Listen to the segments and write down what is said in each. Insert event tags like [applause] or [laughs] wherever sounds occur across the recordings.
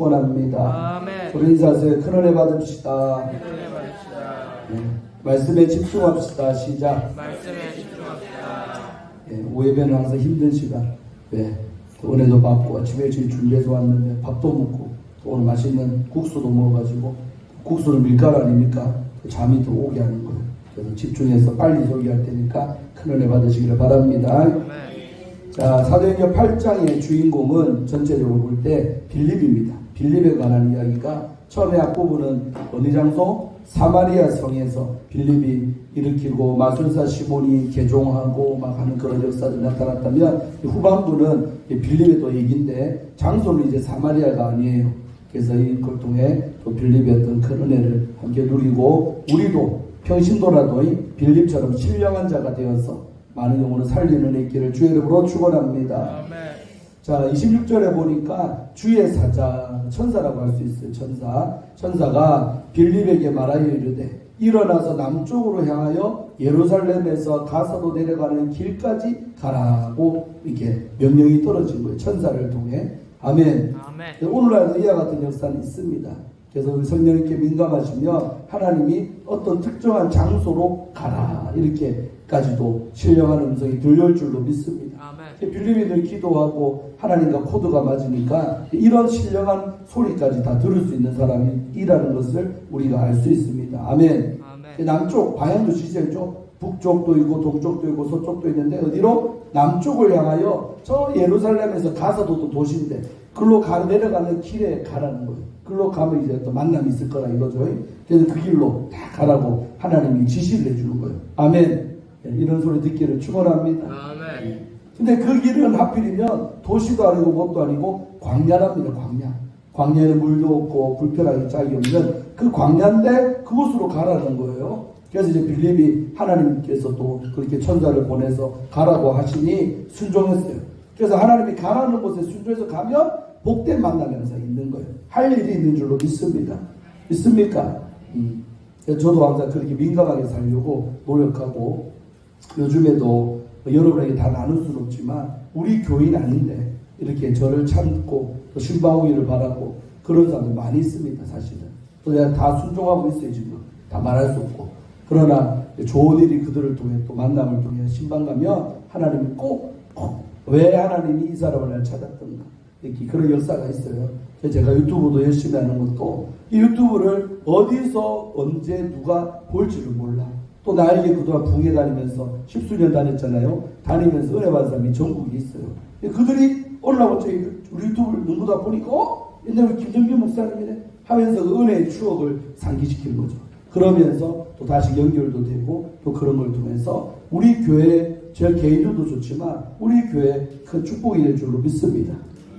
축원합니다. 아멘. 우리 인사하세요. 큰 은혜 받읍시다. 네. 말씀에 집중합시다. 시작. 말씀에 집중합시다. 예, 오예배는 항상 힘든 시간. 네. 또 은혜도 받고 아침에 저희 준비해서 왔는데 밥도 먹고 또 오늘 맛있는 국수도 먹어가지고 국수는 밀가루 아닙니까? 또 잠이 더 오게 하는 거예요. 그래서 집중해서 빨리 소개할 테니까 큰 은혜 받으시기를 바랍니다. 자, 사도행전 8장의 주인공은 전체적으로 볼 때 빌립입니다. 빌립에 관한 이야기가 처음에 앞부분은 어느 장소? 사마리아 성에서 빌립이 일으키고 마술사 시몬이 개종하고 막 하는 그런 역사들이 나타났다면 후반부는 이 빌립의 또 얘기인데 장소는 이제 사마리아가 아니에요. 그래서 이걸 통해 또 빌립의 어떤 큰 은혜를 함께 누리고 우리도 평신도라도 이 빌립처럼 신령한 자가 되어서 많은 영혼을 살리는 있기를 주의 이름으로 축원합니다. 자, 26절에 보니까 주의 사자, 천사라고 할 수 있어요. 천사. 천사가 빌립에게 말하여 이르되 일어나서 남쪽으로 향하여 예루살렘에서 가사도 내려가는 길까지 가라고 이렇게 명령이 떨어진 거예요. 천사를 통해. 아멘. 아멘. 오늘날도 이와 같은 역사는 있습니다. 그래서 우리 성령님께 민감하시면 하나님이 어떤 특정한 장소로 가라 이렇게 까지도 신령한 음성이 들려올 줄로 믿습니다. 빌립이 늘 기도하고 하나님과 코드가 맞으니까 이런 신령한 소리까지 다 들을 수 있는 사람이라는 것을 우리가 알 수 있습니다. 아멘. 아멘. 남쪽 방향도 지시해줘. 북쪽도 있고 동쪽도 있고 서쪽도 있는데 어디로 남쪽을 향하여 저 예루살렘에서 가사도도 도시인데 글로 가 내려가는 길에 가라는 거예요. 글로 가면 이제 또 만남이 있을 거라 이거죠. 그래서 그 길로 다 가라고 하나님이 지시를 해주는 거예요. 아멘. 예, 이런 소리 듣기를 축원합니다. 아멘. 근데 그 길은 하필이면 도시도 아니고 뭣도 아니고 광야랍니다. 광야. 광야에는 물도 없고 불편하게 짝이 없는 그 광야인데 그곳으로 가라는 거예요. 그래서 이제 빌립이 하나님께서 또 그렇게 천사를 보내서 가라고 하시니 순종했어요. 그래서 하나님이 가라는 곳에 순종해서 가면 복된 만남이 항상 있는 거예요. 할 일이 있는 줄로 믿습니다. 믿습니까? 음. 저도 항상 그렇게 민감하게 살려고 노력하고 요즘에도 여러분에게 다 나눌 수는 없지만 우리 교인 아닌데 이렇게 저를 참고 또 신방위를 바라고 그런 사람들 많이 있습니다 사실은. 또 내가 다 순종하고 있어요 지금. 다 말할 수 없고. 그러나 좋은 일이 그들을 통해 또 만남을 통해 신방 가면 하나님이 꼭 왜 하나님이 이 사람을 날 찾았던가. 이렇게 그런 역사가 있어요. 제가 유튜브도 열심히 하는 것도 이 유튜브를 어디서 언제 누가 볼지를 몰라 또 나에게 그동안 붕에 다니면서 십수년 다녔잖아요. 다니면서 은혜 받은 사람이 전국에 있어요. 그들이 올라오고 저희 유튜브를 눈보다 보니까 어? 옛날에 김정규 목사님이네 하면서 그 은혜의 추억을 상기시키는 거죠. 그러면서 또 다시 연결도 되고 또 그런 걸 통해서 우리 교회 제 개인적도 좋지만 우리 교회 큰 축복이 될 줄로 믿습니다.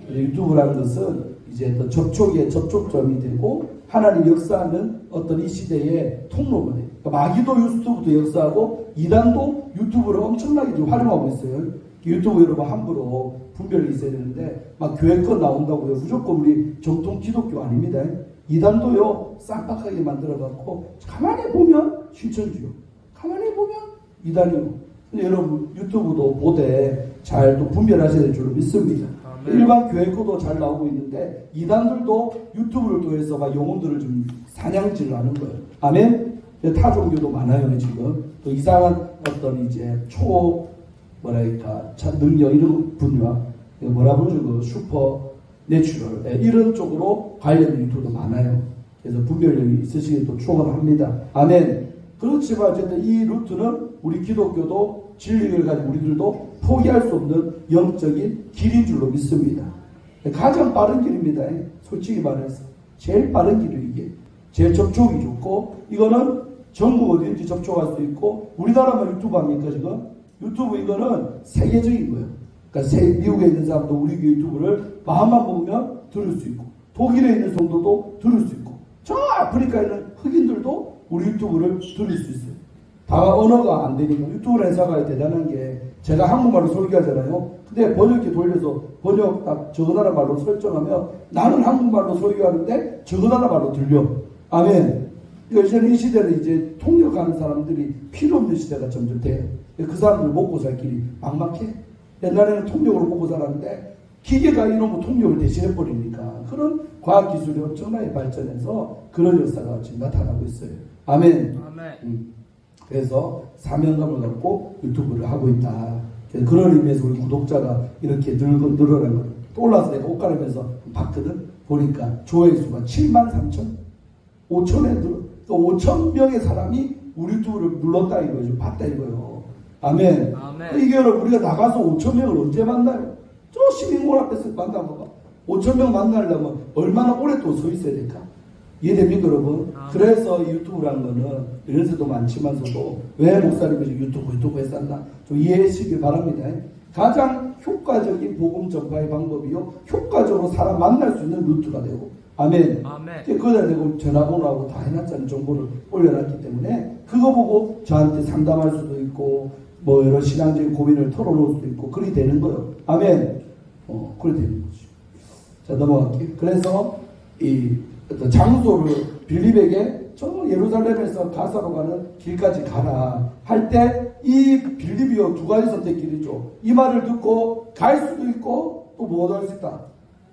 유튜브라는 것은 이제 또 접촉의 접촉점이 되고 하나님 역사하는 어떤 이 시대의 통로가 돼요. 그러니까 마귀도 유튜브도 역사하고 이단도 유튜브를 엄청나게 지금 활용하고 있어요. 유튜브 여러분 함부로 분별이 있어야 되는데 막 교회 거 나온다고요. 무조건 우리 정통 기독교 아닙니다. 이단도요 쌈박하게 만들어갖고 가만히 보면 실천주요. 가만히 보면 이단이요. 근데 여러분 유튜브도 보되 잘 또 분별하셔야 될 줄로 믿습니다. 아멘. 일반 교회 거도 잘 나오고 있는데 이단들도 유튜브를 통해서 막 영혼들을 좀 사냥질을 하는 거예요. 아멘. 타 종교도 많아요 지금. 또 이상한 어떤 이제 초 뭐랄까 참 능력 이런 분야 뭐라 부르죠 그 슈퍼 내추럴 예, 이런 쪽으로 관련된 유튜브도 많아요. 그래서 분별력이 있으시길 또 축원합니다. 아멘. 그렇지만 어쨌든 이 루트는 우리 기독교도 진리를 가진 우리들도 포기할 수 없는 영적인 길인 줄로 믿습니다. 가장 빠른 길입니다. 솔직히 말해서 제일 빠른 길이 이게 제일 접촉이 좋고 이거는 전국 어디든지 접촉할 수 있고 우리나라만 유튜브 합니까 지금? 유튜브 이거는 세계적인 거예요. 그러니까 세- 미국에 있는 사람도 우리 유튜브를 마음만 먹으면 들을 수 있고 독일에 있는 성도도 들을 수 있고 저 아프리카에 있는 흑인들도 우리 유튜브를 들을 수 있어요. 다 언어가 안 되니까 유튜브 회사가 대단한 게 제가 한국말로 설교하잖아요. 근데 번역기 돌려서 번역 딱 저거 나라 말로 설정하면 나는 한국말로 설교하는데 저거 나라 말로 들려. 아멘. 이제는 이 시대는 이제 통역하는 사람들이 필요 없는 시대가 점점 돼요. 그 사람들 먹고 살 길이 막막해. 옛날에는 통역으로 먹고 살았는데 기계가 이놈의 통역을 대신해 버리니까 그런 과학 기술이 엄청나게 발전해서 그런 역사가 지금 나타나고 있어요. 아멘. 아멘. 음. 그래서 사명감을 갖고 유튜브를 하고 있다. 그런 의미에서 우리 구독자가 이렇게 늘고 늘어난 걸. 또 올라서 내가 옷 가리면서 봤거든. 보니까 조회수가 7만 3천, 5천에 늘, 또 5천 명의 사람이 우리 유튜브를 눌렀다 이거죠. 봤다 이거요. 아멘. 아멘. 이게 여러분 우리가 나가서 5천 명을 언제 만나요? 저 시민공 앞에서 만나봐봐. 5천 명 만나려면 얼마나 오래 또 서 있어야 될까? 이해됩니까 여러분? 아멘. 그래서 이 유튜브라는 거는 연세도 많지만서도 왜 목사님이 유튜브 유튜브 했었나? 좀 이해하시길 바랍니다. 가장 효과적인 복음 전파의 방법이요. 효과적으로 사람 만날 수 있는 루트가 되고. 아멘. 아멘. 그거다 내고 전화번호하고 다 해놨잖아요. 정보를 올려놨기 때문에 그거 보고 저한테 상담할 수도 있고 뭐 여러 신앙적인 고민을 털어놓을 수도 있고 그렇게 되는 거예요. 아멘. 어, 그렇게 되는 거죠. 자 넘어갈게요. 그래서 이 어떤 장소를 빌립에게 저 예루살렘에서 가사로 가는 길까지 가라 할 때 이 빌립이요 두 가지 선택길이죠. 이 말을 듣고 갈 수도 있고 또 못 할 수 있다.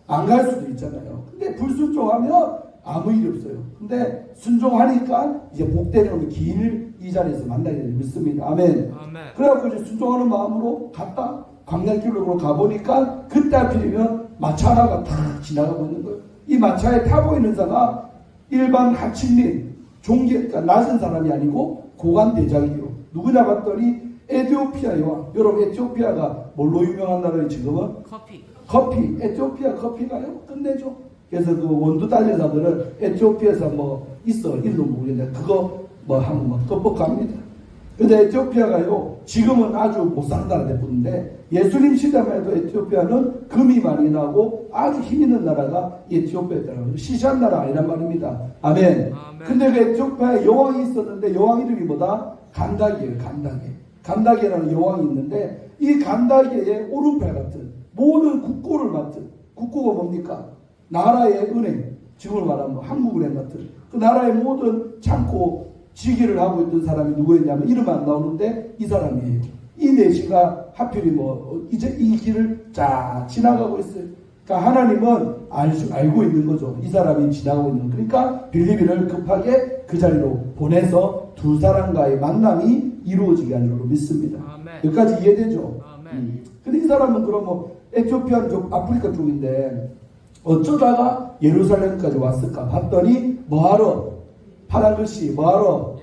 안 갈 수도 있잖아요. 근데 불순종하면 아무 일이 없어요. 근데 순종하니까 이제 복되는 길을 이 자리에서 만나게 될 믿습니다. 아멘. 아멘. 그래갖고 이제 순종하는 마음으로 갔다 광야길로 가보니까 그때 하필이면 마차 하나가 탁 지나가고 있는 거예요. 이 마차에 타고 있는 자가 일반 하층민, 종계, 그러니까 낮은 사람이 아니고 고관 대장이요. 누구냐 봤더니 에티오피아 여왕. 여러분 에티오피아가 뭘로 유명한 나라예요 지금은? 커피. 커피, 에티오피아 커피가요? 끝내죠. 그래서 그 원두 딸린 사람들은 에티오피아에서 뭐 있어, 일도 모르겠는데 그거 뭐 하면 뭐 떡볶합니다. 근데 에티오피아가요, 지금은 아주 못 나라 됐는데 예수님 시대만 해도 에티오피아는 금이 많이 나고 아주 힘 있는 나라가 에티오피아였다는 시시한 나라 아니란 말입니다. 아멘. 아멘. 근데 그 에티오피아에 여왕이 있었는데 여왕 이름이 뭐다? 간다기예요, 간다기. 간다기라는 여왕이 있는데 이 간다기의 오른팔 같은 모든 국고를 맡은 국고가 뭡니까? 나라의 은행, 지금을 말하면 한국 은행 같은 그 나라의 모든 창고 지기를 하고 있던 사람이 누구였냐면 이름 안 나오는데 이 사람이에요. 이 내시가 하필이 뭐 이제 이 길을 쫙 지나가고 있어요. 그러니까 하나님은 알 수, 알고 있는 거죠. 이 사람이 지나가고 있는. 그러니까 빌리비를 급하게 그 자리로 보내서 두 사람과의 만남이 이루어지게 하는 걸로 믿습니다. 아멘. 여기까지 이해되죠? 아멘. 음. 근데 이 사람은 그럼 뭐 에티오피아 쪽 아프리카 쪽인데 어쩌다가 예루살렘까지 왔을까 봤더니 뭐하러 파란 글씨 뭐하러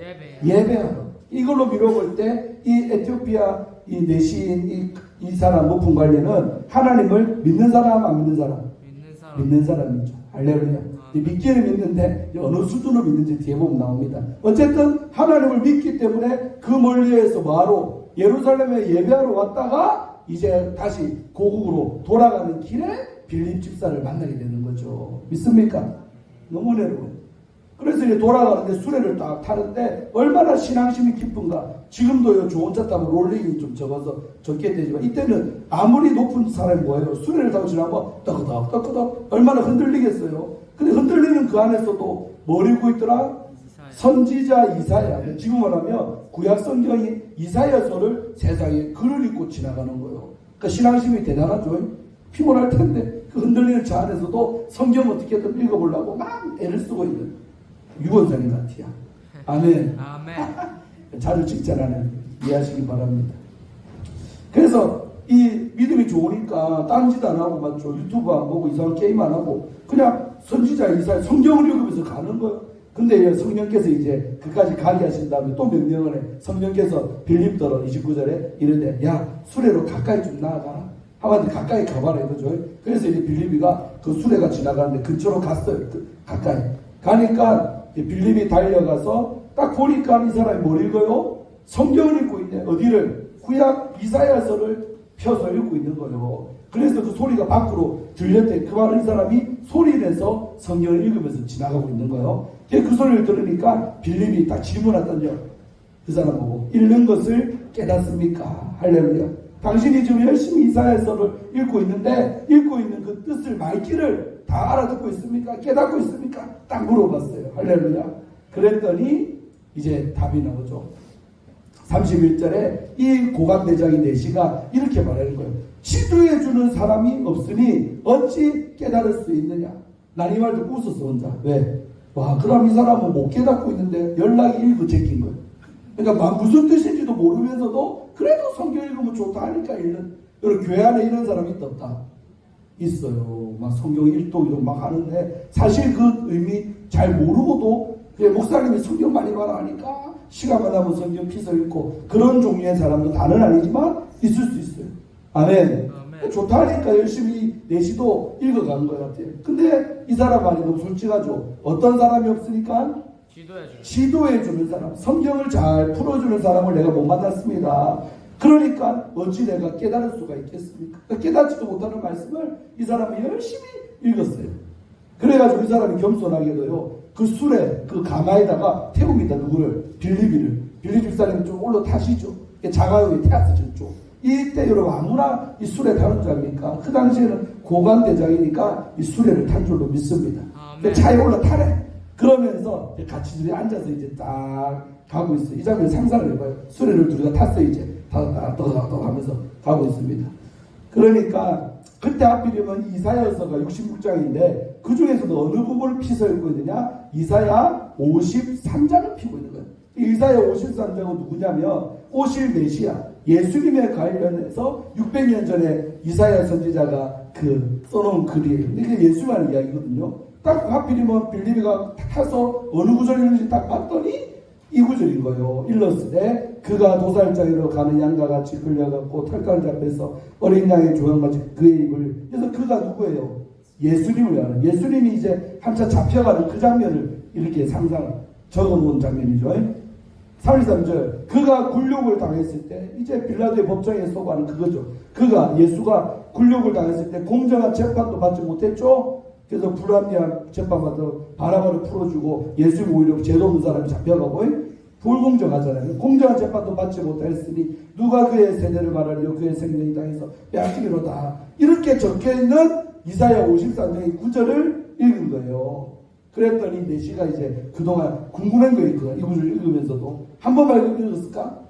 예배. 예배하러 이걸로 미뤄볼 때 이 에티오피아 이 내신 이, 이 사람 높은 관리는 하나님을 믿는 사람 안 믿는 사람 믿는 사람. 믿는 사람이죠. 할렐루야. 이 믿기는 믿는데 어느 수준으로 믿는지 뒤에 보면 나옵니다. 어쨌든 하나님을 믿기 때문에 그 멀리에서 뭐하러 예루살렘에 예배하러 왔다가 이제 다시 고국으로 돌아가는 길에 빌립 집사를 만나게 되는 거죠. 믿습니까? 너무 내로. 그래서 이제 돌아가는데 수레를 딱 타는데 얼마나 신앙심이 깊은가. 지금도요 좋은 차 타면 롤링이 좀 적어서 적게 되지만 이때는 아무리 높은 사람이 뭐예요? 수레를 타고 지나면 떠그덕 떠그덕 얼마나 흔들리겠어요. 근데 흔들리는 그 안에서도 뭘 읽고 있더라? 선지자 이사야. 지금 말하면 구약 성경이 이사야서를 세상에 글을 읽고 지나가는 거예요. 그러니까 신앙심이 대단하죠. 피곤할 텐데 그 흔들리는 차 안에서도 성경 어떻게든 읽어보려고 막 애를 쓰고 있는 유언장인 같아요. 아멘. 아멘. [laughs] 자주 직전하는 이해하시기 바랍니다. 그래서 이 믿음이 좋으니까 딴짓 안 하고 맞죠 유튜브 안 보고 이상한 게임 안 하고 그냥 선지자 이사 성경을 읽으면서 가는 거예요. 근데 성령께서 이제 그까지 가게 하신 다음에 또 명령을 해. 성령께서 빌립더러 29절에 이르되 야 수레로 가까이 좀 나아가라. 하고 가까이 가봐라 이거죠. 그래서 이제 빌립이가 그 수레가 지나가는데 근처로 갔어요. 그 가까이. 가니까 빌립이 달려가서 딱 보니까 이 사람이 뭘 읽어요? 성경을 읽고 있네. 어디를? 구약 이사야서를 펴서 읽고 있는 거예요. 그래서 그 소리가 밖으로 들렸대. 그 말을 이 사람이 소리 내서 성경을 읽으면서 지나가고 있는 거예요. 그 소리를 들으니까 빌립이 딱 질문하던요. 그 사람 보고 읽는 것을 깨닫습니까? 할렐루야. 당신이 지금 열심히 이사야서를 읽고 있는데 읽고 있는 그 뜻을 말귀를 다 알아듣고 있습니까? 깨닫고 있습니까? 딱 물어봤어요. 할렐루야. 그랬더니 이제 답이 나오죠. 31절에 이 고관대장이 내시가 이렇게 말하는 거예요. 지도해 주는 사람이 없으니 어찌 깨달을 수 있느냐. 난이 말 듣고 웃었어 혼자. 왜? 와 그럼 이 사람은 못 깨닫고 있는데 연락이 일부 제낀 거예요. 그러니까 막 무슨 뜻인지도 모르면서도 그래도 성경 읽으면 좋다 하니까 읽는 여러분 교회 안에 이런 사람이 있다 없다? 있어요. 막 성경 일독이독 막 하는데 사실 그 의미 잘 모르고도 목사님이 성경 많이 말하니까 시간만 나면 성경 피서 읽고 그런 종류의 사람도 다는 아니지만 있을 수 있어요. 아멘. 아멘. 좋다 하니까 열심히 내시도 읽어간 것 같아요. 근데 이 사람 말이 너무 솔직하죠. 어떤 사람이 없으니까 지도해 주는 지도해 주는 사람, 성경을 잘 풀어주는 사람을 내가 못 만났습니다. 그러니까 어찌 내가 깨달을 수가 있겠습니까? 그러니까 깨닫지도 못하는 말씀을 이 사람이 열심히 읽었어요. 그래가지고 이 사람이 겸손하게도요, 그 술에, 그 가마에다가 태웁니다. 누구를? 빌리비를. 빌리 집사님 좀 올라 타시죠. 자가용이 태웠죠. 이때 여러분 아무나 이 술에 타는 줄 압니까? 그 당시에는 고관대장이니까 이 수레를 탄 줄로 믿습니다. 아멘. 차에 올라타래. 그러면서 같이 둘이 앉아서 이제 딱 가고 있어요. 이 장면 상상을 해봐요. 수레를 둘이가 탔어요. 이제 다다다다 하면서 가고 있습니다. 그러니까 그때 하필이면 이사야서가 66장인데 그 중에서도 어느 부분을 피서 읽고 있느냐? 이사야 53장을 피고 있는 거예요. 이 이사야 53장은 누구냐면 오실 메시아 예수님에 관련해서 600년 전에 이사야 선지자가 그 써놓은 글이에요. 이게 예수만 이야기거든요. 딱 하필이면 빌리비가 타서 어느 구절 읽는지 딱 봤더니 이 구절인 거예요. 일렀으되 그가 도살장이로 가는 양과 같이 끌려갔고 털가를 잡혀서 어린 양의 조형같이 그의 입을 그래서 그가 누구예요? 예수님을 하는 예수님이 이제 한차 잡혀가는 그 장면을 이렇게 상상 적어놓은 장면이죠. 33절 그가 굴욕을 당했을 때 이제 빌라도의 법정에 서고하는 그거죠. 그가 예수가 굴욕을 당했을 때 공정한 재판도 받지 못했죠. 그래서 불합리한 재판받아 바라바를 풀어주고 예수님 오히려 죄도 없는 사람이 잡혀가고 불공정하잖아요. 공정한 재판도 받지 못했으니 누가 그의 세대를 말하리요 그의 생명이 당해서 빼앗기로다. 이렇게 적혀있는 이사야 53장의 구절을 읽은 거예요. 그랬더니 내시가 이제 그동안 궁금한 거 있거든. 이 구절 읽으면서도 한 번만 읽었을까?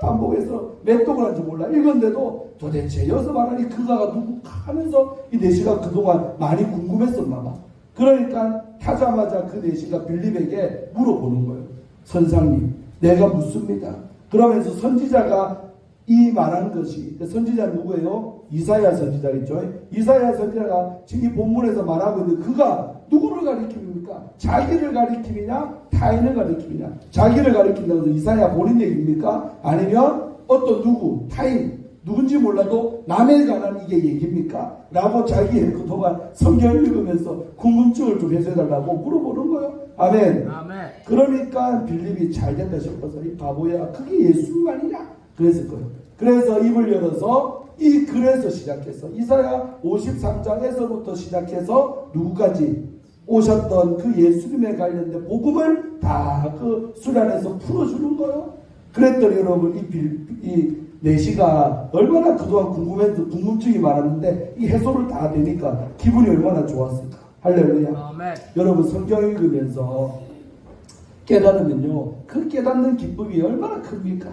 반복해서 몇 독을 한지 몰라. 읽었는데도 도대체 여기서 말하니 그가가 누구 하면서 이 내시가 그동안 많이 궁금했었나 봐. 그러니까 타자마자 그 내시가 빌립에게 물어보는 거예요. 선상님, 내가 묻습니다. 그러면서 선지자가 이 말한 것이 그 선지자는 누구예요? 이사야 선지자겠죠. 이사야 선지자가 지금 이 본문에서 말하고 있는 그가 누구를 가리킵니까? 자기를 가리킵니냐? 타인을 가리킵니냐? 자기를 가리킨다고 해서 이사야 본인 얘기입니까? 아니면 어떤 누구, 타인, 누군지 몰라도 남에 관한 이게 얘기입니까? 라고 자기의 그동안 성경을 읽으면서 궁금증을 좀 해소해달라고 물어보는 거예요. 아멘. 아멘. 그러니까 빌립이 잘 된다 싶어서 이 바보야 그게 예수 아니냐 그랬을 거예요. 그래서 입을 열어서 이 글에서 시작해서 이사야 53장에서부터 시작해서 누구까지 오셨던 그 예수님에 관련된 복음을 다그 수련에서 풀어주는 거예요. 그랬더니 여러분 이, 빌, 이 내시가 얼마나 그동안 궁금했던 궁금증이 많았는데 이 해소를 다 되니까 기분이 얼마나 좋았을까. 할렐루야. 아멘. 여러분 성경 읽으면서 깨달으면요 그 깨닫는 기쁨이 얼마나 큽니까?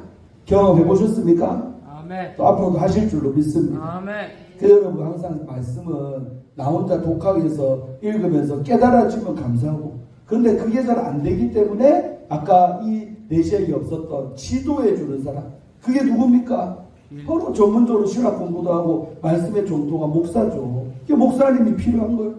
경험해 보셨습니까? 아멘. 또 앞으로도 하실 줄로 믿습니다. 아멘. 그 여러분 항상 말씀은 나 혼자 독학해서 읽으면서 깨달아지면 감사하고 근데 그게 잘 안 되기 때문에 아까 이 내시에게 없었던 지도해 주는 사람 그게 누굽니까? 바로 전문적으로 신학 공부도 하고 말씀에 정통한 목사죠. 이게 목사님이 필요한 거예요.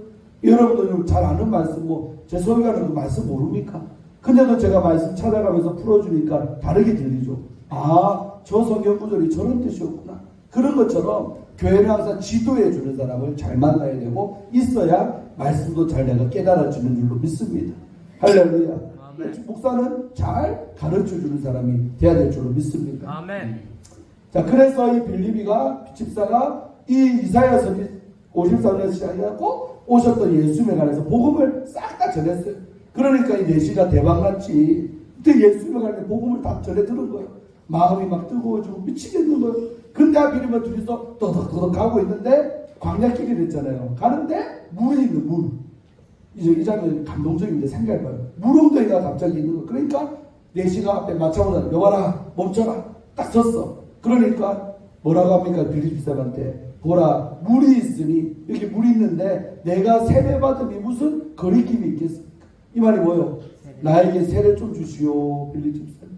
여러분들 잘 아는 말씀 뭐제 소유가는 그 말씀 모릅니까? 근데도 제가 말씀 찾아가면서 풀어주니까 다르게 들리죠. 아, 저 성경 구절이 저런 뜻이었구나. 그런 것처럼 교회는 항상 지도해 주는 사람을 잘 만나야 되고 있어야 말씀도 잘 내가 깨달아지는 줄로 믿습니다. 할렐루야. 아멘. 목사는 잘 가르쳐 주는 사람이 돼야 될 줄로 믿습니다. 아멘. 자, 그래서 이 빌리비가 집사가 이 이사야 선지 53년 시작해갖고 오셨던 예수님에 관해서 복음을 싹 다 전했어요. 그러니까 이 내시가 대박났지. 그때 예수님에 관해 복음을 다 전해 들은 거예요. 마음이 막 뜨거워지고 미치겠는 거예요. 근데 하필이면 둘이서 떠덕떠덕 가고 있는데 광야길이 됐잖아요. 가는데 물이 있는 물. 이제 이 장면 감동적인데 생각해봐요. 물 엉덩이가 갑자기 있는 거. 그러니까 내시가 앞에 맞춰보자. 여봐라, 멈춰라. 딱 섰어. 그러니까 뭐라고 합니까? 빌립 사람한테. 보라, 물이 있으니, 여기 물이 있는데 내가 세례받음이 무슨 거리낌이 있겠습니까? 이 말이 뭐예요? 나에게 세례 좀 주시오, 빌립 집사님.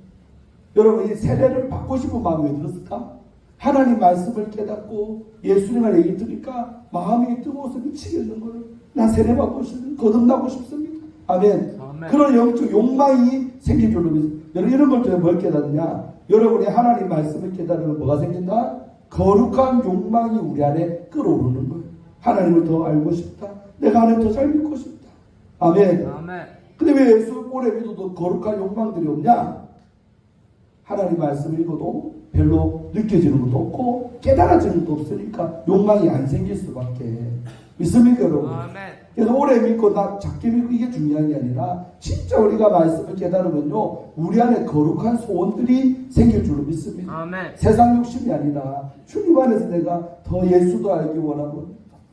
여러분, 이 세례를 받고 싶은 마음이 왜 들었을까? 하나님 말씀을 깨닫고 예수님의 얘기 들으니까 마음이 뜨거워서 미치겠는 거를 나 세례 받고 싶습니다. 거듭나고 싶습니다. 아멘. 아멘. 그런 영적 욕망이 생길 줄로 믿습니다. 여러분 이런 걸 통해 뭘 깨닫느냐? 여러분이 하나님 말씀을 깨달으면 뭐가 생긴다? 거룩한 욕망이 우리 안에 끌어오르는 거예요. 하나님을 더 알고 싶다. 내가 하나님 더잘 믿고 싶다. 아멘. 아멘. 근데 왜 예수 오래 믿어도 거룩한 욕망들이 없냐? 하나님 말씀을 읽어도 별로 느껴지는 것도 없고 깨달아지는 것도 없으니까 욕망이 안 생길 수밖에 믿습니까 여러분? 그래서 오래 믿고 나 작게 믿고 이게 중요한 게 아니라 진짜 우리가 말씀을 깨달으면요 우리 안에 거룩한 소원들이 생길 줄로 믿습니다. 아멘. 세상 욕심이 아니라 주님 안에서 내가 더 예수도 알기 원하고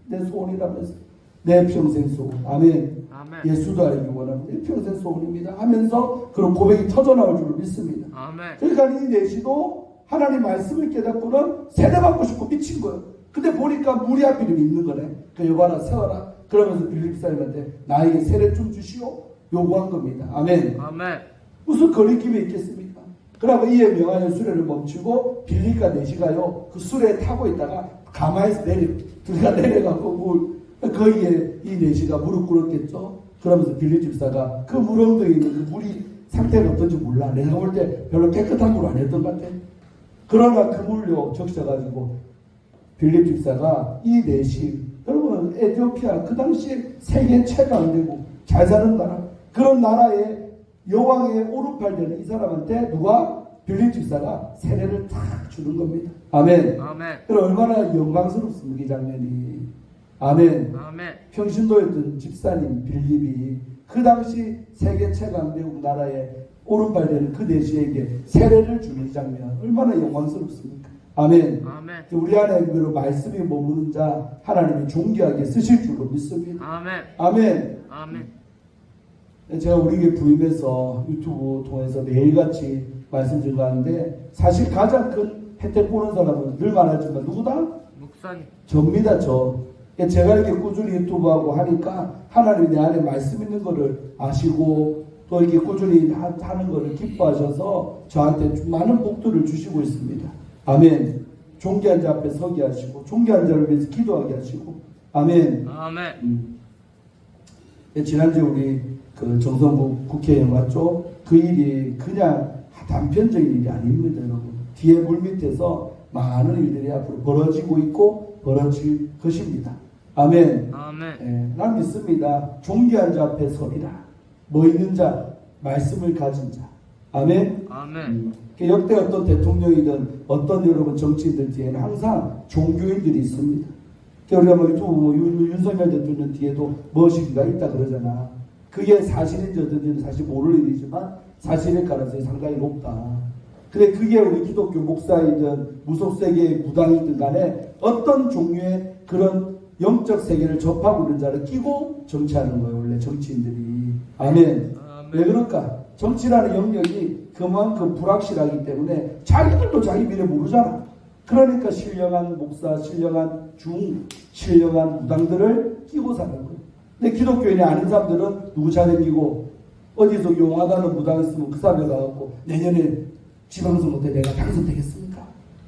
내 소원이라면서 내 평생 소원 아멘 아멘. 예수도 알기 원하고 내 평생 소원입니다. 하면서 그런 고백이 터져 나올 줄로 믿습니다. 아멘. 그러니까 이 내시도 하나님 말씀을 깨닫고는 세례받고 싶고 미친 거예요. 근데 보니까 물이 하필이면 있는 거네. 그 여봐라 세워라 그러면서 빌립 사람한테 나에게 세례 좀 주시오. 요구한 겁니다. 아멘. 아멘. 무슨 거리낌이 있겠습니까? 그러고 이에 명하여 수레를 멈추고 빌리가 내시가요. 그 수레에 타고 있다가 가마에서 내려 들어가 내려가고 물 거기에 이 내시가 무릎 꿇었겠죠. 그러면서 빌리 집사가 그 물엉덩이에 있는 그 물이 상태가 어떤지 몰라. 내가 볼 때 별로 깨끗한 물 아니었던 것 같아. 그러나 그 물로 적셔가지고 빌립 집사가 이 내시 여러분 에티오피아 그 당시에 세계 최강대국 잘 사는 나라 그런 나라에 여왕의 오른팔 되는 이 사람한테 누가 빌립 집사가 세례를 탁 주는 겁니다. 아멘. 아멘. 그럼 얼마나 영광스럽습니까 이 장면이. 아멘. 아멘. 평신도였던 집사님 빌립이 그 당시 세계 최강대국 나라의 오른팔 되는 그 내시에게 세례를 주는 이 장면 얼마나 영광스럽습니까? 아멘. 아멘. 우리 안에 그 말씀이 머무는 자 하나님이 존귀하게 쓰실 줄로 믿습니다. 아멘. 아멘. 아멘. 제가 우리 교회 부임해서 유튜브 통해서 매일같이 말씀 전가하는데 사실 가장 큰 혜택 보는 사람은 늘 말하지만 누구다? 목사님. 접니다 저. 제가 이렇게 꾸준히 유튜브하고 하니까 하나님이 내 안에 말씀 있는 거를 아시고 또 이렇게 꾸준히 하- 하는 거를 기뻐하셔서 저한테 많은 복들을 주시고 있습니다. 아멘. 존귀한 자 앞에 서게 하시고 존귀한 자를 위해서 기도하게 하시고 아멘. 아멘. 음. 예, 지난주에 우리 그 정성국 국회의원 왔죠? 그 일이 그냥 단편적인 일이 아닙니다, 여러분. 뒤에 물 밑에서 많은 일들이 앞으로 벌어지고 있고 벌어질 것입니다. 아멘. 아멘. 예, 난 믿습니다. 존귀한 자 앞에 서리라. 뭐 있는 자, 말씀을 가진 자. 아멘. 아멘. 그 역대 어떤 대통령이든 어떤 여러분 정치인들 뒤에는 항상 종교인들이 있습니다. 그 우리가 뭐 유튜브 뭐 윤, 윤석열 대통령 뒤에도 무엇인가 있다 그러잖아. 그게 사실인지 어떤지는 사실 모를 일이지만 사실일 가능성이 상당히 높다. 근데 그게 우리 기독교 목사이든 무속세계의 무당이든 간에 어떤 종류의 그런 영적 세계를 접하고 있는 자를 끼고 정치하는 거예요. 원래 정치인들이. 아멘. 왜 아멘. 그럴까? 정치라는 영역이 그만큼 불확실하기 때문에 자기들도 자기 미래 모르잖아. 그러니까 신령한 목사, 신령한 중, 신령한 무당들을 끼고 사는 거예요. 근데 기독교인이 아닌 사람들은 누구 차대기고 어디서 용하다는 무당 있으면 그 사람에 가갖고 내년에 지방선거 때 내가 당선되겠습니까?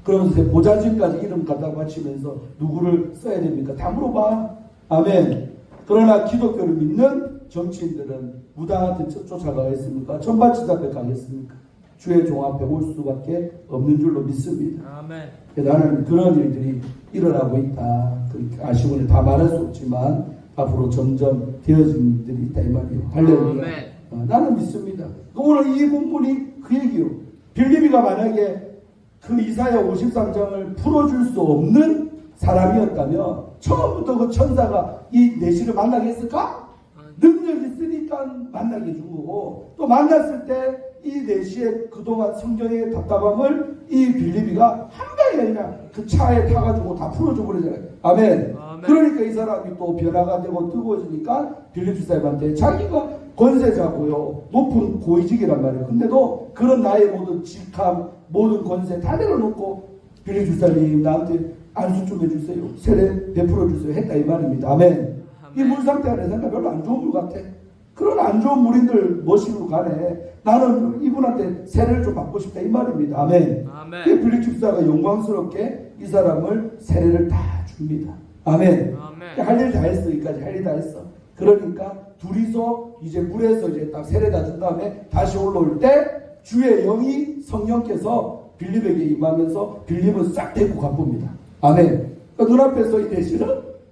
그러면서 보좌진까지 이름 갖다 바치면서 누구를 써야 됩니까? 다 물어봐. 아멘. 그러나 기독교를 믿는 정치인들은 무당한테 쫓- 쫓아가겠습니까? 천바치 앞에 가겠습니까? 주의 종 앞에 올 수밖에 없는 줄로 믿습니다. 아멘. 나는 그런 일들이 일어나고 있다. 그 아쉬움을 다 말할 수 없지만 앞으로 점점 되어진 일들이 있다 이 말이에요. 할렐루야. 어, 나는 믿습니다. 오늘 이 본문이 그 얘기요. 빌립이가 만약에 그 이사야 53장을 풀어줄 수 없는 사람이었다면 처음부터 그 천사가 이 내시를 만나게 했을까? 능력이 있으니까 만나게 준 거고 또 만났을 때 이 내시의 그동안 성경의 답답함을 이 빌립이가 한 방에 그냥 그 차에 타가지고 다 풀어줘 버리잖아요. 아멘. 그러니까 이 사람이 또 변화가 되고 뜨거워지니까 빌립 집사님한테 자기가 권세자고요. 높은 고위직이란 말이에요. 근데도 그런 나의 모든 직함, 모든 권세 다 내려놓고 빌립 집사님 나한테 안수 좀 해주세요. 세례 베풀어 주세요. 했다 이 말입니다. 아멘. 이 물 상태가 내 생각 별로 안 좋은 물 같아. 그런 안 좋은 물인들 머신으로 가네. 나는 이분한테 세례를 좀 받고 싶다 이 말입니다. 아멘. 아멘. 이 빌립 집사가 영광스럽게 이 사람을 세례를 다 줍니다. 아멘. 아멘. 할 일 다 했어. 여기까지 할 일 다 했어. 그러니까 둘이서 이제 물에서 이제 딱 세례 다 준 다음에 다시 올라올 때 주의 영이 성령께서 빌립에게 임하면서 빌립은 싹 데리고 가봅니다. 아멘. 그러니까 눈앞에서 이 대신은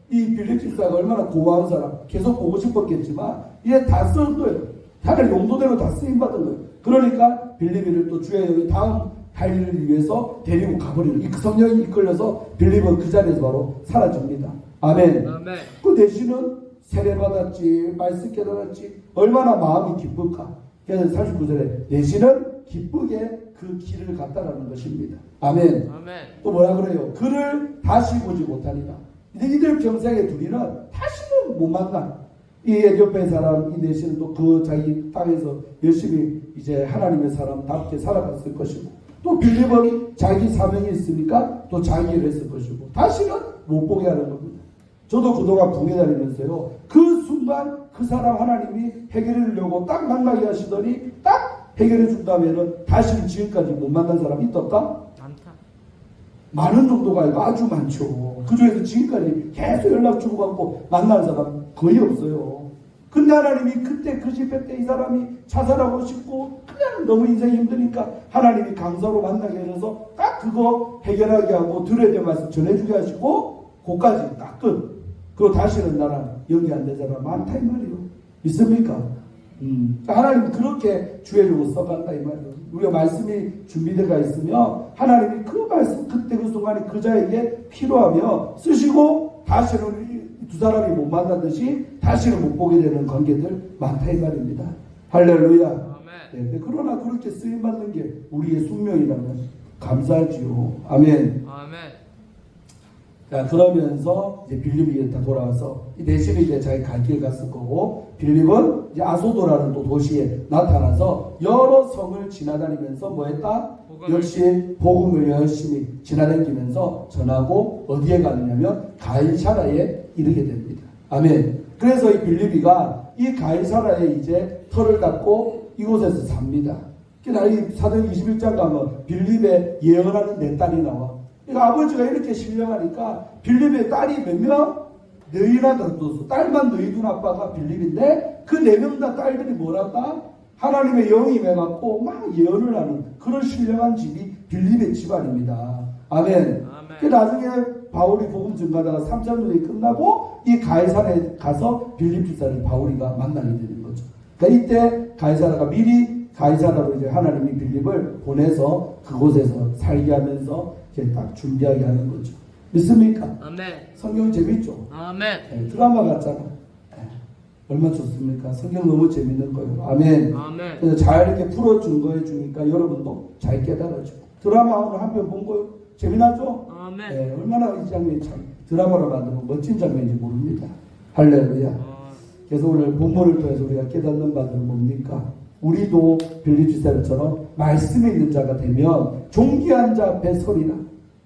이 빌립 집사가 얼마나 고마운 사람, 계속 보고 싶었겠지만 이제 다 쓴 거예요. 하늘 용도대로 다 쓰임 받은 거예요. 그러니까 빌립이를 또 주의 영이 다음 할 일을 위해서 데리고 가버리는 이 성령이 이끌려서 빌립은 그 자리에서 바로 사라집니다. 아멘. 아멘. 그 대신은 세례받았지, 말씀 깨달았지, 얼마나 마음이 기쁠까. 그래서 39절에 대신은 기쁘게 그 길을 갔다라는 것입니다. 아멘. 아멘. 또 뭐라 그래요? 그를 다시 보지 못하리라. 근데 이들 경생의 둘이는 다시는 못 만나. 이 에디오페 사람, 이 내시는 또 그 자기 땅에서 열심히 이제 하나님의 사람답게 살아갔을 것이고, 또 빌립은 자기 사명이 있으니까 또 자기 일을 했을 것이고, 다시는 못 보게 하는 겁니다. 저도 그동안 붕에 다니면서요, 그 순간 그 사람 하나님이 해결하려고 딱 만나게 하시더니 딱 해결해 준다면은 다시는 지금까지 못 만난 사람이 있었다? 많다. 많은 정도가 아니고 아주 많죠. 그 중에서 지금까지 계속 연락 주고받고 만난 사람 거의 없어요. 근데 하나님이 그때 그 집회 때 이 사람이 자살하고 싶고 그냥 너무 인생이 힘드니까 하나님이 강사로 만나게 해서 딱 그거 해결하게 하고 들어야 될 말씀 전해주게 하시고 그까지 딱 끝. 그리고 다시는 나랑 연기 안된 사람 많다 이 말이요. 있습니까? 음. 하나님 그렇게 주의를 써간다 이 말이에요. 우리가 말씀이 준비되어 있으면 하나님이 그 말씀 그때 그 순간에 그 자에게 필요하며 쓰시고 다시는 이 두 사람이 못 만나듯이 다시는 못 보게 되는 관계들 많다 이 말입니다. 할렐루야. 네, 그러나 그렇게 쓰임 받는 게 우리의 숙명이라면 감사하지요. 아멘. 아멘. 자, 그러면서 이제 빌립이 다 돌아와서 이 대신에 이제 자기 갈 길 갔을 거고 빌립은 이제 아소도라는 또 도시에 나타나서 여러 성을 지나다니면서 뭐 했다? 복음을- 역시 복음을 열심히 지나다니면서 전하고 어디에 가느냐면 가이사라에 이르게 됩니다. 아멘. 그래서 이 빌립이가 이 가이사라에 이제 터를 닦고 이곳에서 삽니다. 그러니까 이 사도행 21장 가면 빌립의 예언하는 내 딸이 나와. 그러니까 아버지가 이렇게 신령하니까 빌립의 딸이 몇 명? 너희나 놔뒀어. 딸만 너희 둔 아빠가 빌립인데 그 네 명 다 딸들이 뭐랄까? 하나님의 영이 임해갖고 막 예언을 하는 그런 신령한 집이 빌립의 집안입니다. 아멘. 아멘. 그 나중에 바울이 복음 증가다가 3차 전이 끝나고 이 가이사라에 가서 빌립 집사를 바울이가 만나게 되는 거죠. 그러니까 이때 가이사라가 미리 가이사라로 이제 하나님이 빌립을 보내서 그곳에서 살게 하면서 이제 딱 준비하게 하는 거죠. 믿습니까? 아멘. 성경 재밌죠? 아멘. 네, 드라마 같잖아. 네, 얼마나 좋습니까? 성경 너무 재밌는 거예요. 아멘. 아멘. 그래서 잘 이렇게 풀어준 거에 주니까 여러분도 잘 깨달아지고 드라마 오늘 한 편 본 거요. 재미나죠? 아멘. 네, 얼마나 이 장면이 참 드라마로 만들면 멋진 장면인지 모릅니다. 할렐루야. 어, 그래서 오늘 본문을 통해서 우리가 깨닫는 바들은 뭡니까? 우리도 빌리주사처럼 말씀에 있는 자가 되면 존귀한 자 앞에 서리라.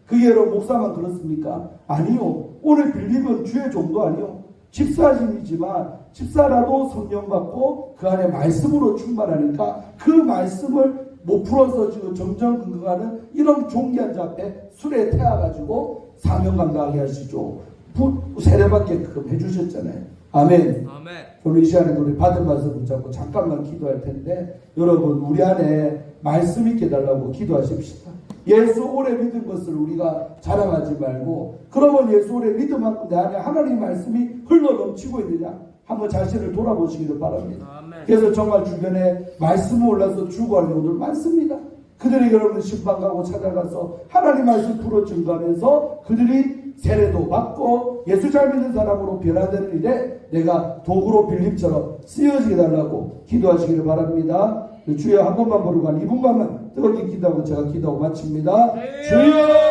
그게 여러분 목사만 그렇습니까? 아니요. 오늘 빌립은 주의 종도 아니요. 집사님이지만 집사라도 성령 받고 그 안에 말씀으로 충만하니까 그 말씀을 못 풀어서 지금 정정긍긍하는 이런 존귀한 자 앞에 술에 태워가지고 사명 감당하게 하시죠. 부- 세례받게끔 해주셨잖아요. 아멘. 아멘. 오늘 이 시간에 우리 받은 말씀 붙잡고 잠깐만 기도할 텐데 여러분 우리 안에 말씀 있게 달라고 기도하십시다. 예수 오래 믿은 것을 우리가 자랑하지 말고 그러면 예수 오래 믿음만큼 내 안에 하나님 말씀이 흘러 넘치고 있느냐 한번 자신을 돌아보시기를 바랍니다. 그래서 정말 주변에 말씀 올라서 죽어가는 분들 많습니다. 그들이 여러분 신방 가고 찾아가서 하나님 말씀 풀어 증거하면서 그들이 세례도 받고 예수 잘 믿는 사람으로 변화되는 일에 내가 도구로 빌립처럼 쓰여지게 달라고 기도하시기를 바랍니다. 주여 한 번만 부르고 한 2분간만 뜨겁게 기도하고 제가 기도하고 마칩니다. 네. 주여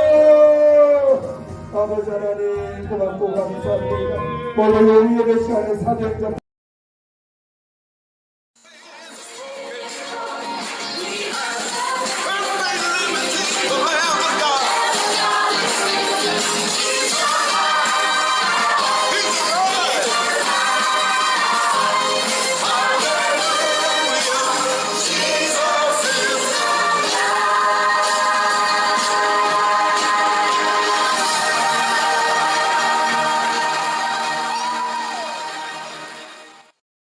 아버지 하나님 고맙고 감사합니다. 오늘 우리의 시간에 사도행전